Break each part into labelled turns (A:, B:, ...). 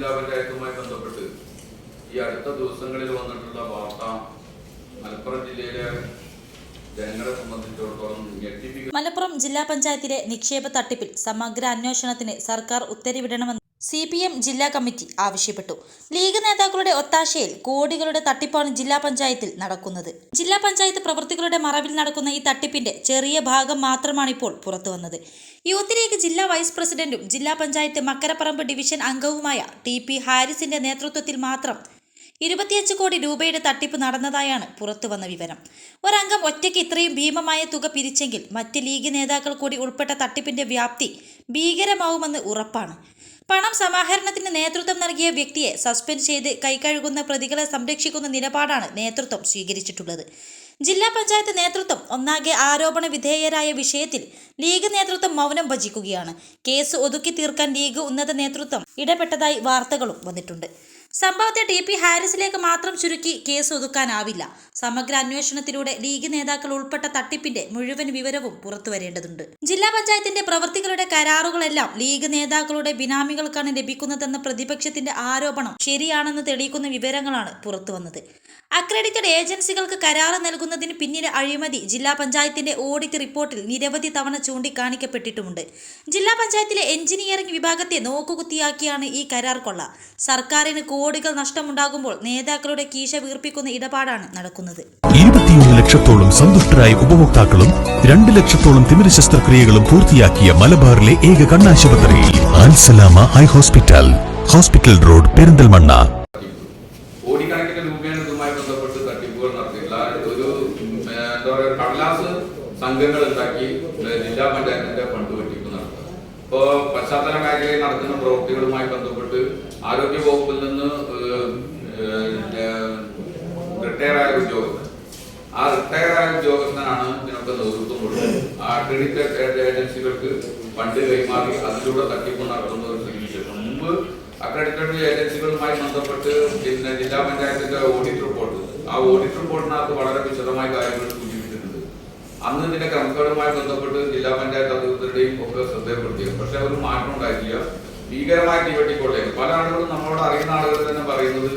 A: ജില്ലാ പഞ്ചായത്തുമായി ബന്ധപ്പെട്ട് ഈ അടുത്ത ദിവസങ്ങളിൽ വന്നിട്ടുള്ള വാർത്ത മലപ്പുറം ജില്ലയിലെ ജനങ്ങളെ സംബന്ധിച്ചിടത്തോളം
B: മലപ്പുറം ജില്ലാ പഞ്ചായത്തിലെ നിക്ഷേപ തട്ടിപ്പിൽ സമഗ്ര അന്വേഷണത്തിന് സർക്കാർ ഉത്തരവിടണമെന്ന് സി പി എം ജില്ലാ കമ്മിറ്റി ആവശ്യപ്പെട്ടു. ലീഗ് നേതാക്കളുടെ ഒത്താശയിൽ കോടികളുടെ തട്ടിപ്പാണ് ജില്ലാ പഞ്ചായത്തിൽ നടക്കുന്നത്. ജില്ലാ പഞ്ചായത്ത് പ്രവൃത്തികളുടെ മറവിൽ നടക്കുന്ന ഈ തട്ടിപ്പിന്റെ ചെറിയ ഭാഗം മാത്രമാണ് ഇപ്പോൾ പുറത്തു വന്നത് യൂത്ത് ലീഗ് ജില്ലാ വൈസ് പ്രസിഡന്റും ജില്ലാ പഞ്ചായത്ത് മക്കരപ്പറമ്പ് ഡിവിഷൻ അംഗവുമായ ടി പി ഹാരിസിന്റെ നേതൃത്വത്തിൽ മാത്രം ഇരുപത്തിയഞ്ച് കോടി രൂപയുടെ തട്ടിപ്പ് നടന്നതായാണ് പുറത്തുവന്ന വിവരം. ഒരംഗം ഒറ്റയ്ക്ക് ഇത്രയും ഭീമമായ തുക പിരിച്ചെങ്കിൽ മറ്റ് ലീഗ് നേതാക്കൾ കൂടി ഉൾപ്പെട്ട തട്ടിപ്പിന്റെ വ്യാപ്തി ഭീകരമാവുമെന്ന് ഉറപ്പാണ്. പണം സമാഹരണത്തിന് നേതൃത്വം നൽകിയ വ്യക്തിയെ സസ്പെൻഡ് ചെയ്ത് കൈകഴുകുന്ന പ്രതികളെ സംരക്ഷിക്കുന്ന നിലപാടാണ് നേതൃത്വം സ്വീകരിച്ചിട്ടുള്ളത്. ജില്ലാ പഞ്ചായത്ത് നേതൃത്വം ഒന്നാകെ ആരോപണ വിധേയരായ വിഷയത്തിൽ ലീഗ് നേതൃത്വം മൗനം ഭജിക്കുകയാണ്. കേസ് ഒതുക്കി തീർക്കാൻ ലീഗ് ഉന്നത നേതൃത്വം ഇടപെട്ടതായി വാർത്തകളും വന്നിട്ടുണ്ട്. സംഭവത്തെ ടി പി ഹാരിസിലേക്ക് മാത്രം ചുരുക്കി കേസ് ഒതുക്കാനാവില്ല. സമഗ്ര അന്വേഷണത്തിലൂടെ ലീഗ് നേതാക്കൾ ഉൾപ്പെട്ട തട്ടിപ്പിന്റെ മുഴുവൻ വിവരവും പുറത്തുവരേണ്ടതുണ്ട്. ജില്ലാ പഞ്ചായത്തിന്റെ പ്രവർത്തികളുടെ കരാറുകളെല്ലാം ലീഗ് നേതാക്കളുടെ ബിനാമികൾക്കാണ് ലഭിക്കുന്നതെന്ന പ്രതിപക്ഷത്തിന്റെ ആരോപണം ശരിയാണെന്ന് തെളിയിക്കുന്ന വിവരങ്ങളാണ് പുറത്തുവന്നത്. അക്രഡിറ്റഡ് ഏജൻസികൾക്ക് കരാറ് നൽകുന്നതിന് പിന്നിലെ അഴിമതി ജില്ലാ പഞ്ചായത്തിന്റെ ഓഡിറ്റ് റിപ്പോർട്ടിൽ നിരവധി തവണ ചൂണ്ടിക്കാണിക്കപ്പെട്ടിട്ടുമുണ്ട്. ജില്ലാ പഞ്ചായത്തിലെ എഞ്ചിനീയറിംഗ് വിഭാഗത്തെ നോക്കുകുത്തിയാക്കിയാണ് ഈ കരാർ കൊള്ള. സർക്കാരിന് കോടികൾ നഷ്ടമുണ്ടാകുമ്പോൾ നേതാക്കളുടെ കീശ വീർപ്പിക്കുന്ന ഇടപാടാണ് നടക്കുന്നത്.
C: ഇരുപത്തിയൊന്ന് ലക്ഷത്തോളം സന്തുഷ്ടരായ ഉപഭോക്താക്കളും രണ്ട് ലക്ഷത്തോളം തിമിര ശസ്ത്രക്രിയകളും പൂർത്തിയാക്കിയ മലബാറിലെ ഏക കണ്ണാശുപത്രി Alsalama eye hospital hospital road Perinthalmanna.
A: കോടിക്കണക്കിന് രൂപയാണ് ഇതുമായി ബന്ധപ്പെട്ട് തട്ടിപ്പുകൾ നടത്തിയില്ല ഒരു ഉം, ഏ, എന്താ പറയുക കടലാസ് സംഘങ്ങൾ ഉണ്ടാക്കി ജില്ലാ പഞ്ചായത്തിന്റെ ഫണ്ട് വെട്ടിപ്പ് നടത്തുക ഇപ്പോ പശ്ചാത്തല മേഖലയിൽ നടക്കുന്ന പ്രവൃത്തികളുമായി ബന്ധപ്പെട്ട് ആരോഗ്യ വകുപ്പിൽ നിന്ന് റിട്ടയർ ആയ ഉദ്യോഗസ്ഥൻ. ആ റിട്ടയർ ആയ ഉദ്യോഗസ്ഥനാണ് ഇതിനൊക്കെ നേതൃത്വം കൊടുക്കുന്നത് ആ അക്രഡിറ്റഡ് ഏജൻസികൾക്ക് ഫണ്ട് കൈമാറി അതിലൂടെ തട്ടിപ്പ് നടത്തുന്ന ഒരു സ്ഥിതിവിശേഷം. മുമ്പ് അക്രഡിറ്റഡ് ഏജൻസികളുമായി ബന്ധപ്പെട്ട് പിന്നെ ജില്ലാ പഞ്ചായത്തിന്റെ ഓഡിറ്റ് റിപ്പോർട്ട് ആ ഓഡിറ്റ് റിപ്പോർട്ടിനകത്ത് വളരെ വിശദമായ കാര്യങ്ങൾ സൂചിപ്പിച്ചിട്ടുണ്ട്. അന്ന് ഇതിന്റെ ക്രമക്കേടുമായി ബന്ധപ്പെട്ട് ജില്ലാ പഞ്ചായത്ത് അധികൃതരുടെയും ഒക്കെ ശ്രദ്ധയപ്പെടുത്തിയത് പക്ഷെ ഒരു മാറ്റം ഉണ്ടാക്കിയ ഭീകരമായ വെട്ടിക്കോട്ടെ പല ആളുകളും നമ്മളോട് അറിയുന്ന ആളുകൾ തന്നെ പറയുന്നത്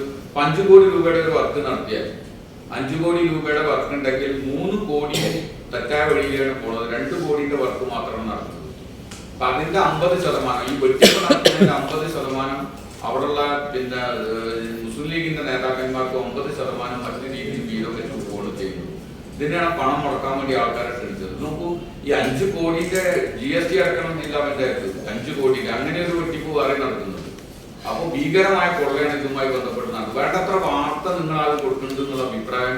A: അഞ്ചു കോടി രൂപയുടെ ഒരു വർക്ക് നടത്തിയാൽ അഞ്ചു കോടി രൂപയുടെ വർക്ക് ഉണ്ടെങ്കിൽ മൂന്ന് കോടി തെറ്റായ വഴിയിലാണ് പോണത്. രണ്ട് കോടിയുടെ വർക്ക് മാത്രമാണ് നടക്കുന്നത്. അപ്പൊ അതിന്റെ അമ്പത് ശതമാനം ഈ വെട്ടിപ്പ് അമ്പത് ശതമാനം അവിടെയുള്ള പിന്നെ മുസ്ലിം ലീഗിന്റെ നേതാക്കന്മാർക്ക് ഒമ്പത് ശതമാനം മറ്റു രീതിയിൽ വീതം വെച്ച് പോവുകയാണ് ചെയ്യുന്നു ഇതിനാണ് പണം മുടക്കാൻ വേണ്ടി ആൾക്കാരെ ക്ഷണിച്ചത്. നോക്കൂ ഈ അഞ്ചു കോടിന്റെ ജി എസ് ടി അടക്കണം ജില്ലാ പഞ്ചായത്ത് അഞ്ചു കോടിന്റെ. അങ്ങനെ ഒരു വേറെ നടത്തുന്നത്. അപ്പോൾ ഭീകരമായ കൊള്ളയാണ് ഇതുമായി ബന്ധപ്പെട്ട് നടക്കുന്നത്. വേണ്ടത്ര വാർത്ത നിങ്ങൾ അത് കൊടുക്കുന്നുണ്ട് എന്നുള്ള അഭിപ്രായം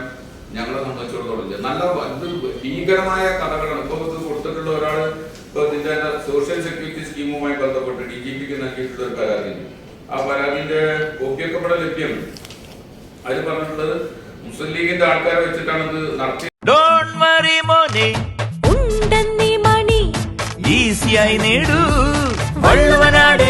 A: ഞങ്ങളെ സംബന്ധിച്ചിടത്തോളം നല്ല ഇത് ഭീകരമായ കഥകളാണ്. ഇപ്പൊ ഇത് കൊടുത്തിട്ടുള്ള ഒരാൾ ഇപ്പൊ ഇതിന്റെ സോഷ്യൽ സെക്യൂരിറ്റി സ്കീമുമായി ബന്ധപ്പെട്ട് ഡി ജി പിക്ക് നൽകിയിട്ടുള്ള ഒരു പരാതി. ആ പരാതിന്റെ കോപ്പിയൊക്കെ ഇവിടെ ലഭ്യമാണ്. അതിൽ പറഞ്ഞിട്ടുള്ളത് മുസ്ലിം ലീഗിന്റെ ആൾക്കാരെ വെച്ചിട്ടാണ് ഇത് നടത്തി
D: ഡോണ്ട് വറി മോനെ.
E: ഉണ്ടെന്നീ മണി.
D: ഈസിയായി നേടൂ. വള്ളുവനാട്